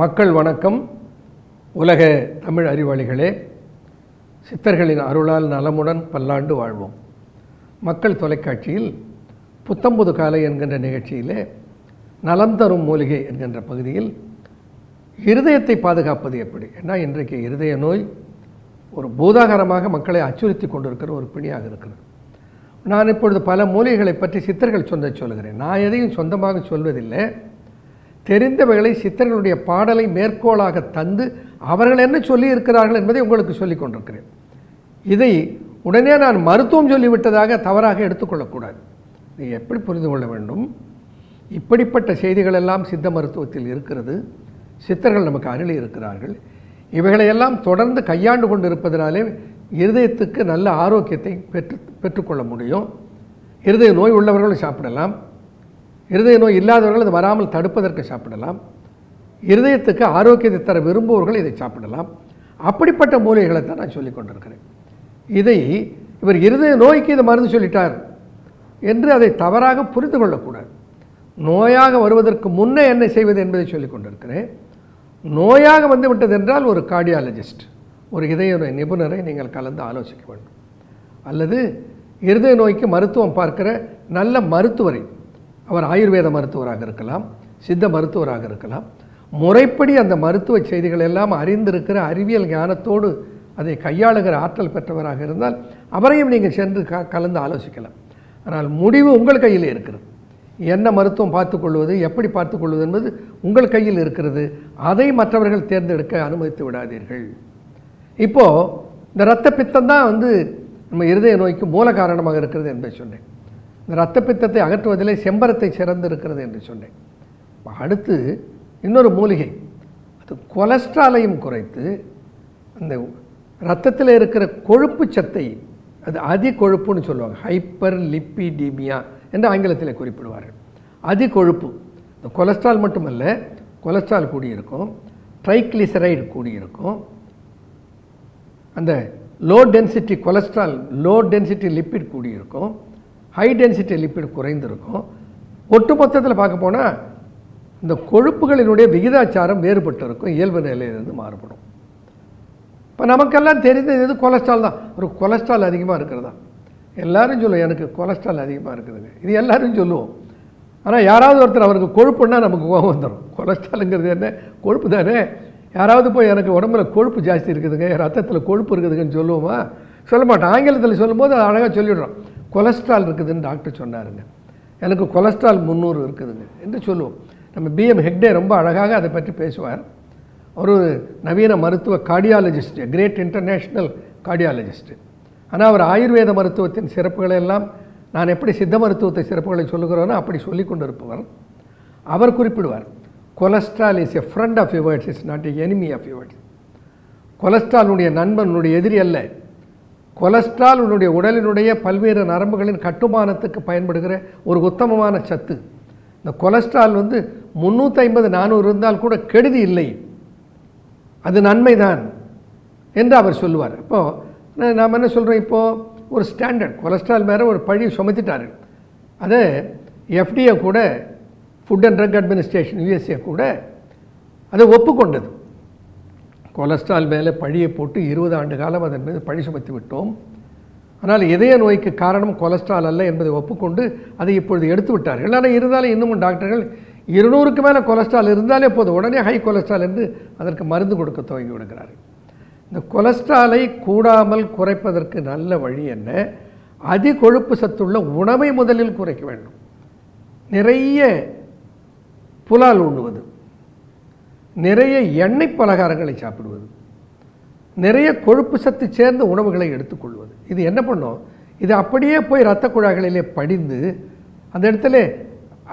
மக்கள் வணக்கம். உலக தமிழ் அறிவாளிகளே சித்தர்களின் அருளால் நலமுடன் பல்லாண்டு வாழ்வோம். மக்கள் தொலைக்காட்சியில் புத்தம்புது காலை என்கின்ற நிகழ்ச்சியிலே நலம் தரும் மூலிகை என்கின்ற பகுதியில் இருதயத்தை பாதுகாப்பது எப்படி? ஏன்னா இன்றைக்கு இருதய நோய் ஒரு பூதாகரமாக மக்களை அச்சுறுத்தி கொண்டிருக்கிற ஒரு பிணியாக இருக்கிறது. நான் இப்பொழுது பல மூலிகைகளை பற்றி சித்தர்கள் சொன்ன சொல்கிறேன் நான் எதையும் சொந்தமாக சொல்வதில்லை. தெரிந்தவைகளை சித்தர்களுடைய பாடலை மேற்கோளாக தந்து அவர்கள் என்ன சொல்லி இருக்கிறார்கள் என்பதை உங்களுக்கு சொல்லிக் கொண்டிருக்கிறேன். இதை உடனே நான் மருத்துவம் சொல்லிவிட்டதாக தவறாக எடுத்துக்கொள்ளக்கூடாது. இதை எப்படி புரிந்து கொள்ள வேண்டும்? இப்படிப்பட்ட செய்திகள் எல்லாம் சித்த மருத்துவத்தில் இருக்கிறது. சித்தர்கள் நமக்கு அருளி இருக்கிறார்கள். இவைகளையெல்லாம் தொடர்ந்து கையாண்டு கொண்டிருப்பதனாலே இருதயத்துக்கு நல்ல ஆரோக்கியத்தை பெற்று பெற்றுக்கொள்ள முடியும். இருதய நோய் உள்ளவர்களும் சாப்பிடலாம். இருதய நோய் இல்லாதவர்கள் அது வராமல் தடுப்பதற்கு சாப்பிடலாம். இருதயத்துக்கு ஆரோக்கியத்தை தர விரும்புவர்கள் இதை சாப்பிடலாம். அப்படிப்பட்ட மூலிகைகளை தான் நான் சொல்லிக் கொண்டிருக்கிறேன். இதை இவர் இருதய நோய்க்கு இதை மருந்து சொல்லிட்டார் என்று அதை தவறாக புரிந்து கொள்ளக்கூடாது. நோயாக வருவதற்கு முன்னே என்ன செய்வது என்பதை சொல்லிக் கொண்டிருக்கிறேன். நோயாக வந்து விட்டது என்றால் ஒரு கார்டியாலஜிஸ்ட் ஒரு இதய நோய் நிபுணரை நீங்கள் கலந்து ஆலோசிக்க வேண்டும். அல்லது இருதய நோய்க்கு மருத்துவம் பார்க்கிற நல்ல மருத்துவரை அவர் ஆயுர்வேத மருத்துவராக இருக்கலாம் சித்த மருத்துவராக இருக்கலாம். முறைப்படி அந்த மருத்துவ செய்திகள் எல்லாம் அறிந்திருக்கிற அறிவியல் ஞானத்தோடு அதை கையாளுகிற ஆற்றல் பெற்றவராக இருந்தால் அவரையும் நீங்கள் சென்று க கலந்து ஆலோசிக்கலாம். ஆனால் முடிவு உங்கள் கையில் இருக்கிறது. என்ன மருத்துவம் பார்த்துக்கொள்வது எப்படி பார்த்துக்கொள்வது என்பது உங்கள் கையில் இருக்கிறது. அதை மற்றவர்கள் தேர்ந்தெடுக்க அனுமதித்து விடாதீர்கள். இப்போது இந்த இரத்த பித்தம் தான் வந்து நம்ம இருதய நோய்க்கு மூல காரணமாக இருக்கிறது என்பதை சொன்னேன். இந்த இரத்த பித்தத்தை அகற்றுவதிலே செம்பரத்தை சிறந்து இருக்கிறது என்று சொன்னேன். அடுத்து இன்னொரு மூலிகை. அது கொலஸ்ட்ராலையும் குறைத்து அந்த ரத்தத்தில் இருக்கிற கொழுப்பு சத்தை அது அதி கொழுப்புன்னு சொல்லுவாங்க. ஹைப்பர் லிப்பிடீமியா என்று ஆங்கிலத்தில் குறிப்பிடுவார்கள். அதி கொழுப்பு இந்த கொலஸ்ட்ரால் மட்டுமல்ல கொலஸ்ட்ரால் கூடியிருக்கும் ட்ரைக்ளிசரைடு கூடியிருக்கும். அந்த low density cholesterol low density lipid கூடியிருக்கும். ஹை டென்சிட்டி லிப்பிட் குறைந்திருக்கும். ஒட்டு மொத்தத்தில் பார்க்க போனால் இந்த கொழுப்புகளினுடைய விகிதாச்சாரம் வேறுபட்டு இருக்கும் இயல்பு நிலையிலிருந்து மாறுபடும். இப்போ நமக்கெல்லாம் தெரிந்தது எது கொலஸ்ட்ரால் தான். ஒரு கொலஸ்ட்ரால் அதிகமாக இருக்கிறதா? எல்லோரும் சொல்லுவோம் எனக்கு கொலஸ்ட்ரால் அதிகமாக இருக்குதுங்க. இது எல்லோரும் சொல்லுவோம். ஆனால் யாராவது ஒருத்தர் அவருக்கு கொழுப்புன்னா நமக்கு கோபம் வந்துடும் கொலஸ்ட்ராலுங்கிறது என்ன? கொழுப்பு தானே? யாராவது போய் எனக்கு உடம்புல கொழுப்பு ஜாஸ்தி இருக்குதுங்க ரத்தத்தில் கொழுப்பு இருக்குதுங்கன்னு சொல்லுவோமா? சொல்ல மாட்டோம். ஆங்கிலத்தில் சொல்லும்போது அழகாக சொல்லிடுறோம். கொலஸ்ட்ரால் இருக்குதுன்னு டாக்டர் சொன்னாருங்க. எனக்கு கொலஸ்ட்ரால் முந்நூறு இருக்குதுங்க. என்று சொல்லுவோம். நம்ம பிஎம் ஹெக்டே ரொம்ப அழகாக அதை பற்றி பேசுவார். ஒரு நவீன மருத்துவ கார்டியாலஜிஸ்ட் கிரேட் இன்டர்நேஷ்னல் கார்டியாலஜிஸ்ட்டு ஆனால் அவர் ஆயுர்வேத மருத்துவத்தின் சிறப்புகளை எல்லாம் நான் எப்படி சித்த மருத்துவத்தை சிறப்புகளை சொல்லுகிறோனோ அப்படி சொல்லி கொண்டு இருப்பவர் அவர் குறிப்பிடுவார் cholesterol is a friend of yours is not a enemy of yours கொலஸ்ட்ராலுடைய நண்பனுடைய எதிரி அல்ல. கொலஸ்ட்ரால் உன்னுடைய உடலினுடைய பல்வேறு நரம்புகளின் கட்டுமானத்துக்கு பயன்படுகிற ஒரு உத்தமமான சத்து. இந்த கொலஸ்ட்ரால் வந்து முந்நூற்றி ஐம்பது நானூறு இருந்தால் கூட கெடுதி இல்லை. அது நன்மைதான் என்று அவர் சொல்லுவார். இப்போது நாம் என்ன சொல்கிறோம் இப்போது ஒரு ஸ்டாண்டர்ட். கொலஸ்ட்ரால் மேலே ஒரு பழி சுமத்திட்டாரு அதை எஃப்டிஏ கூட food and drug administration USA கூட அதை ஒப்புக்கொண்டது. கொலஸ்ட்ரால் மேலே பழியை போட்டு இருபது ஆண்டு காலம் அதன் மீது பழி சுமத்தி விட்டோம். ஆனால் இதய நோய்க்கு காரணம் கொலஸ்ட்ரால் அல்ல என்பதை ஒப்புக்கொண்டு அதை இப்பொழுது எடுத்து விட்டார்கள். ஆனால் இருந்தாலும் இன்னமும் டாக்டர்கள் இருநூறுக்கு மேலே கொலஸ்ட்ரால் இருந்தாலே போதும். உடனே ஹை கொலஸ்ட்ரால் என்று அதற்கு மருந்து கொடுக்க துவங்கி விடுகிறார்கள். இந்த கொலஸ்ட்ராலை கூடாமல் குறைப்பதற்கு நல்ல வழி என்ன? அதி கொழுப்பு சத்துள்ள உணவை முதலில் குறைக்க வேண்டும். நிறைய புலால் உண்ணுவது. நிறைய எண்ணெய் பலகாரங்களை சாப்பிடுவது. நிறைய கொழுப்பு சத்து சேர்ந்த உணவுகளை எடுத்துக்கொள்வது. இது என்ன பண்ணும்? இது அப்படியே போய் இரத்த குழாய்களிலே படிந்து அந்த இடத்துல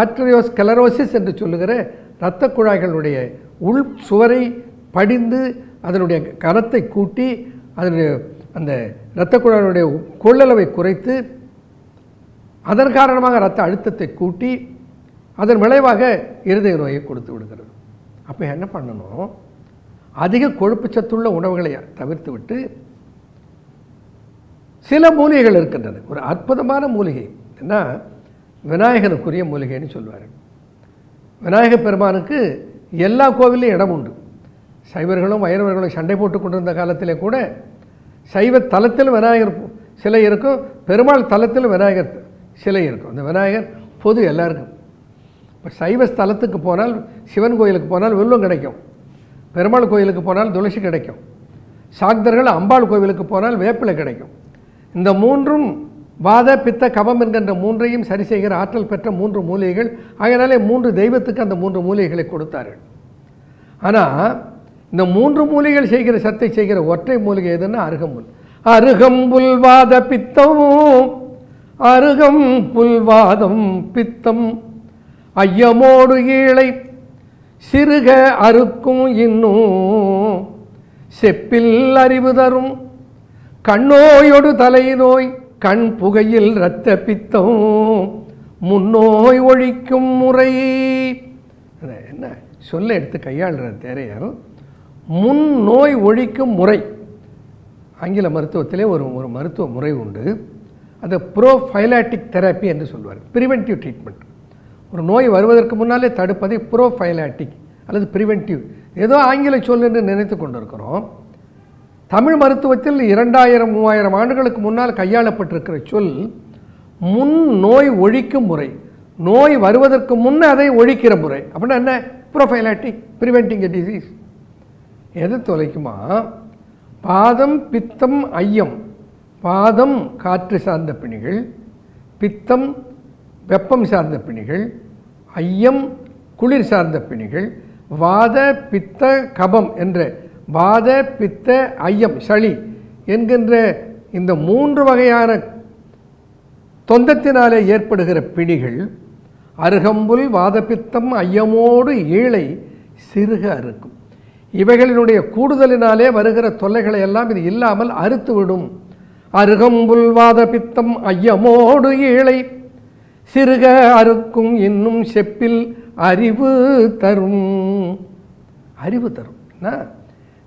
ஆட்ரியோஸ் கலரோசிஸ் என்று சொல்லுகிற இரத்த குழாய்களுடைய உள் சுவரை படிந்து அதனுடைய கனத்தை கூட்டி அதனுடைய அந்த இரத்த குழாயினுடைய கொள்ளளவை குறைத்து அதன் காரணமாக இரத்த அழுத்தத்தை கூட்டி அதன் விளைவாக இருதய நோயை கொடுத்து விடுகிறது. அப்போ என்ன பண்ணணும்? அதிக கொழுப்பு சத்துள்ள உணவுகளை தவிர்த்து விட்டு சில மூலிகைகள் இருக்கின்றன ஒரு அற்புதமான மூலிகை. என்ன? விநாயகனுக்குரிய மூலிகைன்னு சொல்லுவார் விநாயக பெருமானுக்கு எல்லா கோவிலையும் இடம் உண்டு. சைவர்களும் வைரவர்களும் சண்டை போட்டு கொண்டிருந்த காலத்திலே கூட சைவ தலத்தில் விநாயகர் சிலை இருக்கும். பெருமாள் தலத்தில் விநாயகர் சிலை இருக்கும். அந்த விநாயகர் பொது எல்லாருக்கும். இப்போ சைவ ஸ்தலத்துக்கு போனால் சிவன் கோயிலுக்கு போனால் வெல்லம் கிடைக்கும். பெருமாள் கோயிலுக்கு போனால் துளசி கிடைக்கும். சாக்தர்கள் அம்பாள் கோவிலுக்கு போனால் வேப்பிலை கிடைக்கும். இந்த மூன்றும் வாத பித்த கபம் என்கின்ற மூன்றையும் சரி செய்கிற ஆற்றல் பெற்ற மூன்று மூலிகைகள். ஆகினாலே மூன்று தெய்வத்துக்கு அந்த மூன்று மூலிகைகளை கொடுத்தார்கள். ஆனால் இந்த மூன்று மூலிகைகள் செய்கிற சத்தை செய்கிற ஒற்றை மூலிகை எதுன்னா அருகம்புல். அருகம்புல் வாத பித்தமும் அருகம் புல்வாதம் பித்தம். ஐயமோடு ஈழை சிறுக அறுக்கும் இன்னும் செப்பில் அறிவு தரும் கண்ணோயொடு தலைநோய் கண் புகையில் இரத்த பித்தம் முன்னோய் ஒழிக்கும் முறை. என்ன சொல்ல எடுத்து கையாளுற தேரையர் முன் நோய் ஒழிக்கும் முறை. ஆங்கில மருத்துவத்திலே ஒரு ஒரு மருத்துவ முறை உண்டு. அதை ப்ரோஃபைலாட்டிக் தெரப்பி என்று சொல்வார். Preventive treatment. ஒரு நோய் வருவதற்கு முன்னாலே தடுப்பதை ப்ரோஃபைலாட்டிக் அல்லது ப்ரிவென்டிவ். ஏதோ ஆங்கில சொல் என்று நினைத்து கொண்டிருக்கிறோம். தமிழ் மருத்துவத்தில் இரண்டாயிரம் மூவாயிரம் ஆண்டுகளுக்கு முன்னால் கையாளப்பட்டிருக்கிற சொல் முன் நோய் ஒழிக்கும் முறை நோய் வருவதற்கு முன்னே அதை ஒழிக்கிற முறை. அப்படின்னா என்ன? Prophylactic preventing a disease. எது தொலைக்குமா? பாதம் பித்தம் ஐயம். பாதம் காற்று சார்ந்த பிணிகள். பித்தம் வெப்பம் சார்ந்த பிணிகள். ஐயம் குளிர் சார்ந்த பிணிகள் வாத பித்த கபம் என்ற வாத பித்த ஐயம் சளி என்கின்ற இந்த மூன்று வகையான தொந்தத்தினாலே ஏற்படுகிற பிணிகள் அருகம்புல் வாதப்பித்தம் ஐயமோடு ஈழை சிறுக அறுக்கும். இவைகளினுடைய கூடுதலினாலே வருகிற தொல்லைகளை எல்லாம் இது இல்லாமல் அறுத்துவிடும். அருகம்புல் வாதப்பித்தம் ஐயமோடு ஈழை சிறுக அறுக்கும் இன்னும் செப்பில் அறிவு தரும். அறிவு தரும். என்ன?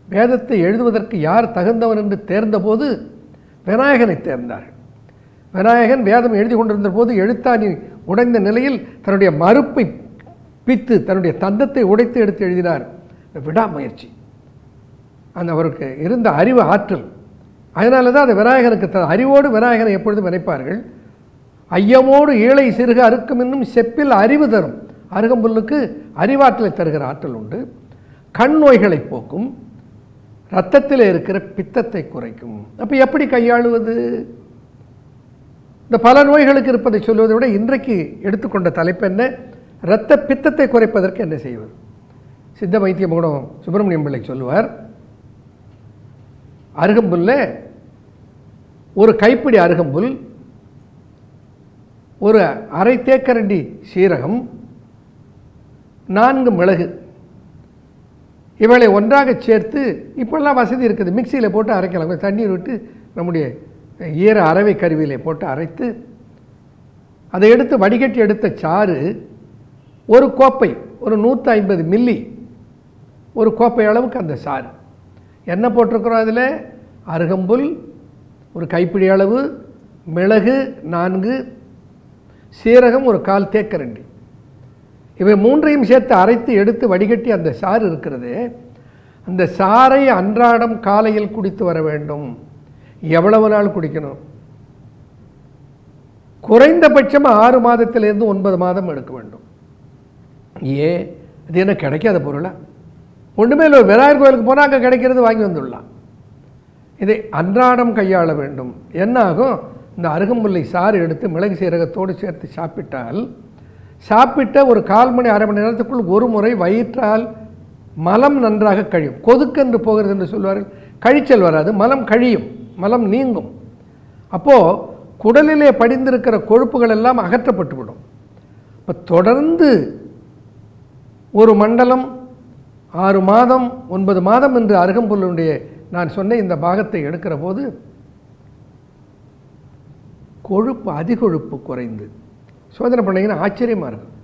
வேதத்தை எழுதுவதற்கு யார் தகுந்தவன் என்று தேர்ந்தபோது விநாயகனை தேர்ந்தார்கள். விநாயகன் வேதம் எழுதி கொண்டிருந்த போது எழுத்தாணி உடைந்த நிலையில் தன்னுடைய மறுப்பை பித்து தன்னுடைய தந்தத்தை உடைத்து எடுத்து எழுதினார். விடாமுயற்சி. அந்த அவருக்கு இருந்த அறிவு ஆற்றல். அதனால தான் அந்த விநாயகனுக்கு த அறிவோடு விநாயகனை எப்பொழுதும் நினைப்பார்கள். ஐயமோடு ஏழை சிறுக அறுக்கும் என்னும் செப்பில் அறிவு தரும். அருகம்புல்லுக்கு அறிவாற்றலை தருகிற ஆற்றல் உண்டு. கண் நோய்களை போக்கும். இரத்தத்தில் இருக்கிற பித்தத்தை குறைக்கும். அப்போ எப்படி கையாளுவது? இந்த பல நோய்களுக்கு இருப்பதை சொல்வதை விட இன்றைக்கு எடுத்துக்கொண்ட தலைப்பு என்ன? இரத்த பித்தத்தை குறைப்பதற்கு என்ன செய்வது? சித்த வைத்திய மூலம் சுப்பிரமணியம் பிள்ளை சொல்லுவார் அருகம்புல்ல ஒரு கைப்பிடி அருகம்புல் ஒரு அரை தேக்கரண்டி சீரகம் நான்கு மிளகு. இவளை ஒன்றாக சேர்த்து இப்போல்லாம் வசதி இருக்குது. மிக்சியில் போட்டு அரைக்கலாம். தண்ணீர் விட்டு நம்முடைய ஈர அரவை கருவியிலே போட்டு அரைத்து அதை எடுத்து வடிகட்டி எடுத்த சாறு ஒரு கோப்பை ஒரு நூற்றி ஐம்பது மில்லி ஒரு கோப்பை அளவுக்கு அந்த சாறு. என்ன போட்டிருக்கிறோம் அதில்? அருகம்புல் ஒரு கைப்பிடி அளவு மிளகு நான்கு சீரகம் ஒரு கால் தேக்கரண்டி இவை மூன்றையும் சேர்த்து அரைத்து எடுத்து வடிகட்டி அந்த சாறு இருக்கிறது அந்த சாறை அன்றாடம் காலையில் குடித்து வர வேண்டும். எவ்வளவு நாள் குடிக்கணும்? குறைந்தபட்சம் ஆறு மாதத்திலேருந்து ஒன்பது மாதம் எடுக்க வேண்டும். ஏன் இது என்ன கிடைக்காத பொருளா? ஒன்றுமே இல்லை விநாயகர் கோயிலுக்கு போனால் அங்கே கிடைக்கிறது வாங்கி வந்துடலாம். இதை அன்றாடம் கையாள வேண்டும். என்ன ஆகும்? இந்த அருகம்புல்லை சாறு எடுத்து மிளகு சீரகத்தோடு சேர்த்து சாப்பிட்டால் சாப்பிட்ட ஒரு கால் மணி அரை மணி நேரத்துக்குள் ஒரு முறை வயிற்றால் மலம் நன்றாக கழியும். கொதுக்கென்று போகிறது என்று சொல்வார்கள். கழிச்சல் வராது மலம் கழியும் மலம் நீங்கும். அப்போது குடலிலே படிந்திருக்கிற கொழுப்புகள் எல்லாம் அகற்றப்பட்டுவிடும் இப்போ தொடர்ந்து ஒரு மண்டலம் ஆறு மாதம் ஒன்பது மாதம் என்று அருகம்புல்லுடைய நான் சொன்ன இந்த பாகத்தை எடுக்கிற போது கொழுப்பு அதிகொழுப்பு குறைந்து. சோதனை பண்ணிங்கன்னா ஆச்சரியமாக இருக்கும்.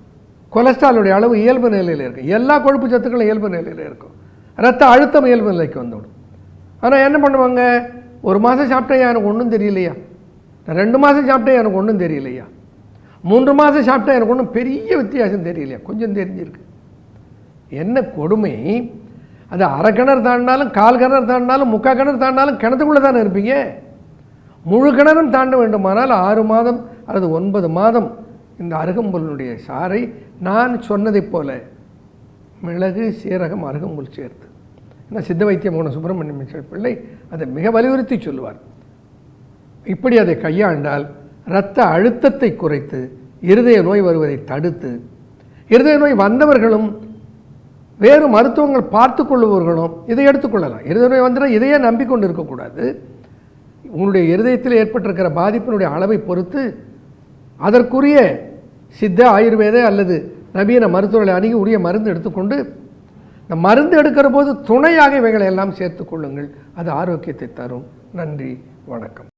கொலஸ்ட்ராலுடைய அளவு இயல்பு நிலையில் இருக்கும். எல்லா கொழுப்பு சத்துக்களும் இயல்பு நிலையில் இருக்கும். ரத்த அழுத்தம் இயல்பு நிலைக்கு வந்துவிடும். ஆனால் என்ன பண்ணுவாங்க? ஒரு மாதம் சாப்பிட்டா எனக்கு ஒன்றும் தெரியலையா? நான் ரெண்டு மாதம் சாப்பிட்டேன் எனக்கு ஒன்றும் தெரியலையா? மூன்று மாதம் சாப்பிட்டா எனக்கு ஒன்றும் பெரிய வித்தியாசம் தெரியலையா? கொஞ்சம் தெரிஞ்சிருக்கு. என்ன கொடுமை? அது அரை கிணறு தாண்டினாலும் கால் கிணறு தாண்டினாலும் முக்கால் கிணறு தாண்டினாலும் கிணத்துக்குள்ளே தானே இருப்பீங்க? முழு கிணறும் தாண்ட வேண்டுமானால் ஆறு மாதம் அல்லது ஒன்பது மாதம் இந்த அருகம்புல்லுடைய சாறை நான் சொன்னதைப் போல மிளகு சீரகம் அருகம்புல் சேர்த்து. ஏன்னா சித்த வைத்தியம் போன சுப்பிரமணியம் பிள்ளை அதை மிக வலியுறுத்தி சொல்லுவார். இப்படி அதை கையாண்டால் இரத்த அழுத்தத்தை குறைத்து இருதய நோய் வருவதை தடுத்து இருதய நோய் வந்தவர்களும் வேறு மருத்துவங்கள் பார்த்து கொள்ளுபவர்களும் இதை எடுத்துக்கொள்ளலாம் இருதய நோய் வந்தால் இதையே நம்பிக்கொண்டு இருக்கக்கூடாது. உங்களுடைய இருதயத்தில் ஏற்பட்டிருக்கிற பாதிப்பினுடைய அளவை பொறுத்து அதற்குரிய சித்த ஆயுர்வேத அல்லது நவீன மருத்துவர்களை அணுகி உரிய மருந்து எடுத்துக்கொண்டு இந்த மருந்து எடுக்கிற போது துணையாக இவைகளை எல்லாம் சேர்த்து கொள்ளுங்கள். அது ஆரோக்கியத்தை தரும். நன்றி வணக்கம்.